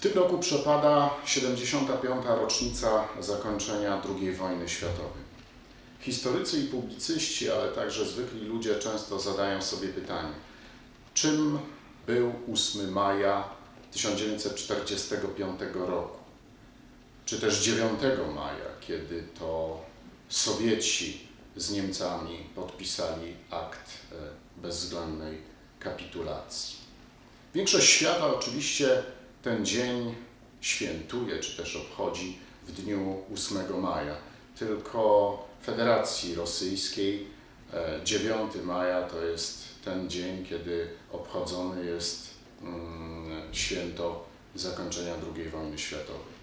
W tym roku przepada 75. rocznica zakończenia II wojny światowej. Historycy i publicyści, ale także zwykli ludzie często zadają sobie pytanie, czym był 8 maja 1945 roku, czy też 9 maja, kiedy to Sowieci z Niemcami podpisali akt e, bezwzględnej kapitulacji. Większość świata oczywiście ten dzień świętuje, czy też obchodzi w dniu 8 maja. Tylko Federacji Rosyjskiej e, 9 maja to jest ten dzień, kiedy obchodzony jest mm, święto zakończenia II wojny światowej.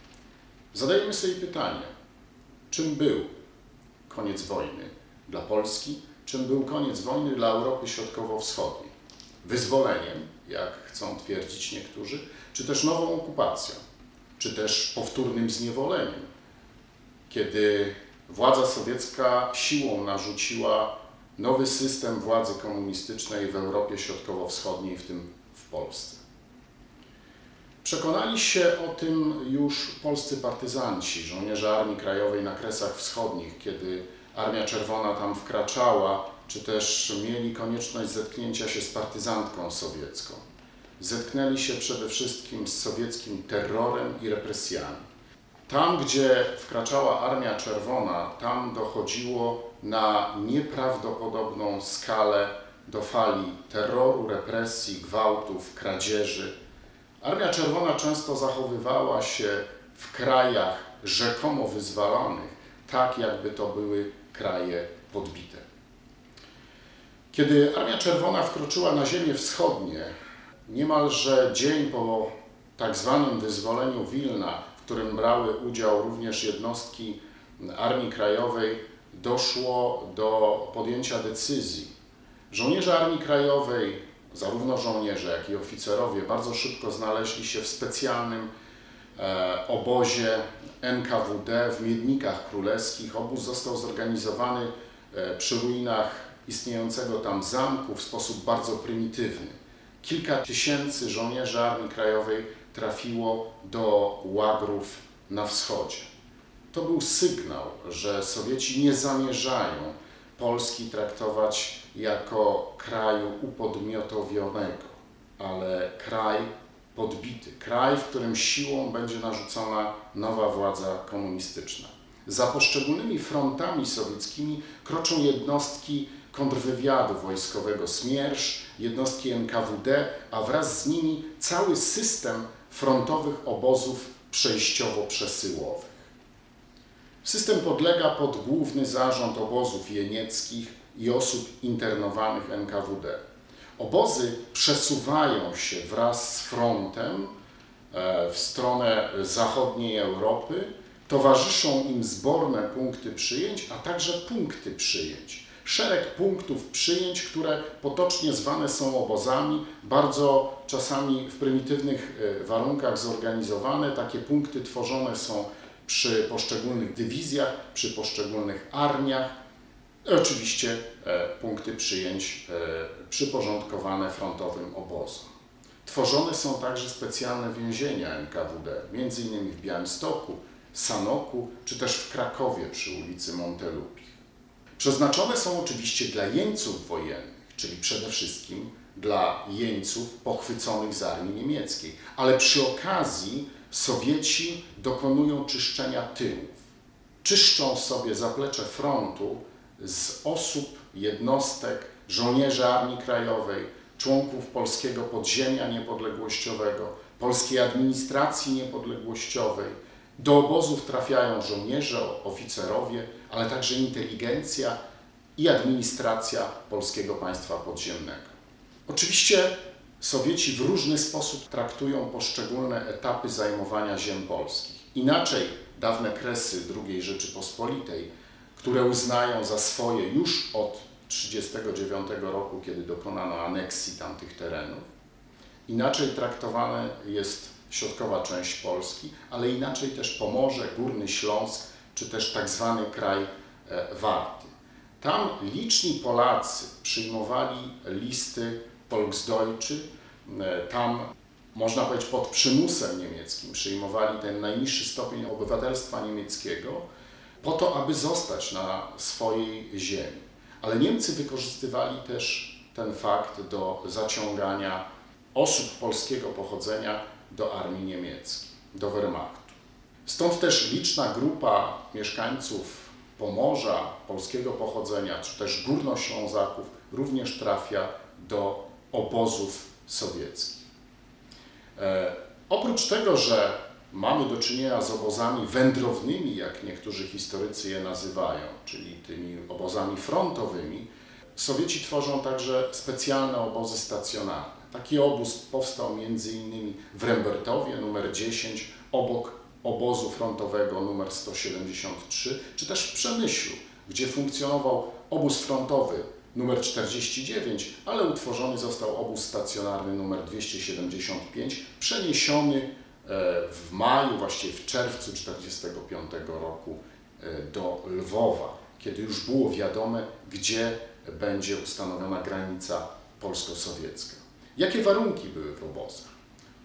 Zadajemy sobie pytanie, czym był koniec wojny dla Polski, czym był koniec wojny dla Europy Środkowo-Wschodniej? Wyzwoleniem, jak chcą twierdzić niektórzy, czy też nową okupacją, czy też powtórnym zniewoleniem, kiedy władza sowiecka siłą narzuciła nowy system władzy komunistycznej w Europie Środkowo-Wschodniej, w tym w Polsce. Przekonali się o tym już polscy partyzanci, żołnierze Armii Krajowej na Kresach Wschodnich, kiedy Armia Czerwona tam wkraczała, czy też mieli konieczność zetknięcia się z partyzantką sowiecką. Zetknęli się przede wszystkim z sowieckim terrorem i represjami. Tam, gdzie wkraczała Armia Czerwona, tam dochodziło na nieprawdopodobną skalę do fali terroru, represji, gwałtów, kradzieży. Armia Czerwona często zachowywała się w krajach rzekomo wyzwalonych, tak jakby to były kraje podbite. Kiedy Armia Czerwona wkroczyła na ziemię wschodnie, niemalże dzień po tak zwanym wyzwoleniu Wilna, w którym brały udział również jednostki Armii Krajowej, doszło do podjęcia decyzji. Żołnierze Armii Krajowej, zarówno żołnierze, jak i oficerowie, bardzo szybko znaleźli się w specjalnym obozie NKWD w Miednikach Królewskich. Obóz został zorganizowany e, przy ruinach istniejącego tam zamku w sposób bardzo prymitywny. Kilka tysięcy żołnierzy Armii Krajowej trafiło do łagrów na wschodzie. To był sygnał, że Sowieci nie zamierzają Polski traktować jako kraju upodmiotowionego, ale kraj podbity, kraj, w którym siłą będzie narzucona nowa władza komunistyczna. Za poszczególnymi frontami sowieckimi kroczą jednostki kontrwywiadu wojskowego Smiersz, jednostki NKWD, a wraz z nimi cały system frontowych obozów przejściowo-przesyłowych. System podlega pod główny zarząd obozów jenieckich i osób internowanych NKWD. Obozy przesuwają się wraz z frontem e, w stronę zachodniej Europy. Towarzyszą im zborne punkty przyjęć, a także punkty przyjęć. Szereg punktów przyjęć, które potocznie zwane są obozami, bardzo czasami w prymitywnych e, warunkach zorganizowane. Takie punkty tworzone są przy poszczególnych dywizjach, przy poszczególnych armiach. I oczywiście e, punkty przyjęć e, przyporządkowane frontowym obozom. Tworzone są także specjalne więzienia NKWD, innymi w Białymstoku, Sanoku, czy też w Krakowie przy ulicy Montelupich. Przeznaczone są oczywiście dla jeńców wojennych, czyli przede wszystkim dla jeńców pochwyconych z armii niemieckiej, ale przy okazji Sowieci dokonują czyszczenia tyłów. Czyszczą sobie zaplecze frontu z osób, jednostek, żołnierzy Armii Krajowej, członków polskiego podziemia niepodległościowego, polskiej administracji niepodległościowej. Do obozów trafiają żołnierze, oficerowie, ale także inteligencja i administracja polskiego państwa podziemnego. Oczywiście Sowieci w różny sposób traktują poszczególne etapy zajmowania ziem polskich. Inaczej dawne kresy II Rzeczypospolitej, które uznają za swoje już od 1939 roku, kiedy dokonano aneksji tamtych terenów. Inaczej traktowana jest środkowa część Polski, ale inaczej też Pomorze, Górny Śląsk, czy też tak zwany kraj e, Warty. Tam liczni Polacy przyjmowali listy Volksdeutsche, e, tam można powiedzieć pod przymusem niemieckim, przyjmowali ten najniższy stopień obywatelstwa niemieckiego po to, aby zostać na swojej ziemi. Ale Niemcy wykorzystywali też ten fakt do zaciągania osób polskiego pochodzenia do armii niemieckiej, do Wehrmachtu. Stąd też liczna grupa mieszkańców Pomorza polskiego pochodzenia, czy też Górnoślązaków również trafia do obozów sowieckich. E, oprócz tego, że mamy do czynienia z obozami wędrownymi, jak niektórzy historycy je nazywają, czyli tymi obozami frontowymi, Sowieci tworzą także specjalne obozy stacjonarne. Taki obóz powstał m.in. w Rembertowie numer 10 obok obozu frontowego numer 173, czy też w Przemyślu, gdzie funkcjonował obóz frontowy numer 49, ale utworzony został obóz stacjonarny numer 275, przeniesiony w maju, właściwie w czerwcu 1945 roku e, do Lwowa, kiedy już było wiadome, gdzie będzie ustanowiona granica polsko-sowiecka. Jakie warunki były w obozach?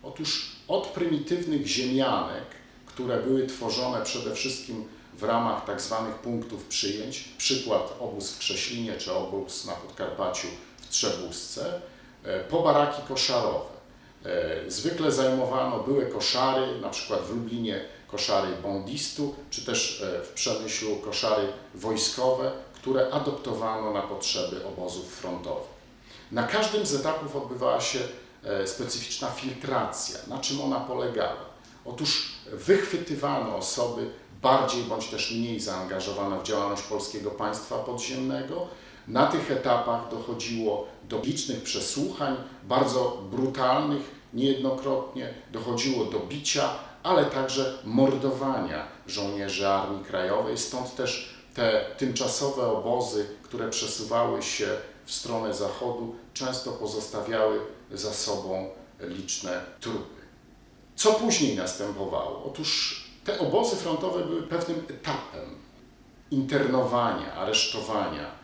Otóż od prymitywnych ziemianek, które były tworzone przede wszystkim w ramach tak zwanych punktów przyjęć, przykład obóz w Krześlinie czy obóz na Podkarpaciu w Trzebusce, e, po baraki koszarowe. E, Zwykle zajmowano były koszary, na przykład w Lublinie koszary bondistu, czy też e, w Przemyślu koszary wojskowe, które adoptowano na potrzeby obozów frontowych. Na każdym z etapów odbywała się e, specyficzna filtracja. Na czym ona polegała? Otóż wychwytywano osoby bardziej bądź też mniej zaangażowane w działalność polskiego państwa podziemnego. Na tych etapach dochodziło do licznych przesłuchań, bardzo brutalnych niejednokrotnie, dochodziło do bicia, ale także mordowania żołnierzy Armii Krajowej. Stąd też te tymczasowe obozy, które przesuwały się w stronę zachodu, często pozostawiały za sobą liczne trupy. Co później następowało? Otóż te obozy frontowe były pewnym etapem internowania, aresztowania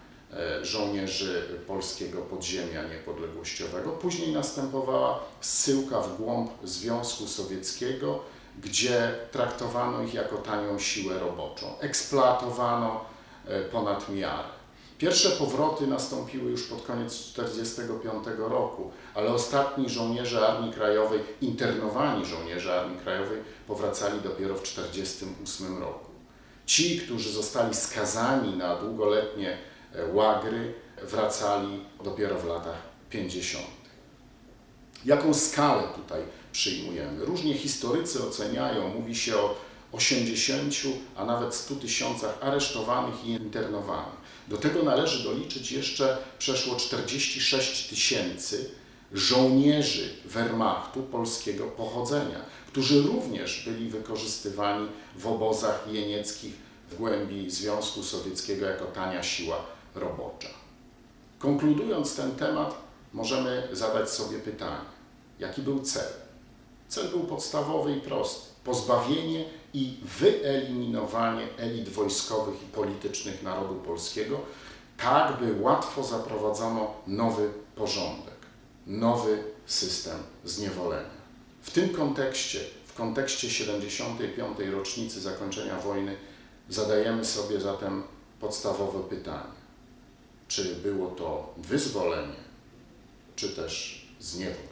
żołnierzy polskiego podziemia niepodległościowego. Później następowała zsyłka w głąb Związku Sowieckiego, gdzie traktowano ich jako tanią siłę roboczą, eksploatowano e, ponad miarę. Pierwsze powroty nastąpiły już pod koniec 1945 roku, ale ostatni żołnierze Armii Krajowej, internowani żołnierze Armii Krajowej, powracali dopiero w 1948 roku. Ci, którzy zostali skazani na długoletnie e, łagry, wracali dopiero w latach 50. Jaką skalę tutaj przyjmujemy? Różnie historycy oceniają, mówi się o 80, a nawet 100 tysiącach aresztowanych i internowanych. Do tego należy doliczyć jeszcze przeszło 46 tysięcy żołnierzy Wehrmachtu polskiego pochodzenia, którzy również byli wykorzystywani w obozach jenieckich w głębi Związku Sowieckiego jako tania siła robocza. Konkludując ten temat, możemy zadać sobie pytanie, jaki był cel? Cel był podstawowy i prosty: pozbawienie i wyeliminowanie elit wojskowych i politycznych narodu polskiego, tak by łatwo zaprowadzono nowy porządek, nowy system zniewolenia. W tym kontekście, w kontekście 75. rocznicy zakończenia wojny, zadajemy sobie zatem podstawowe pytanie: czy było to wyzwolenie, czy też zniewolenie?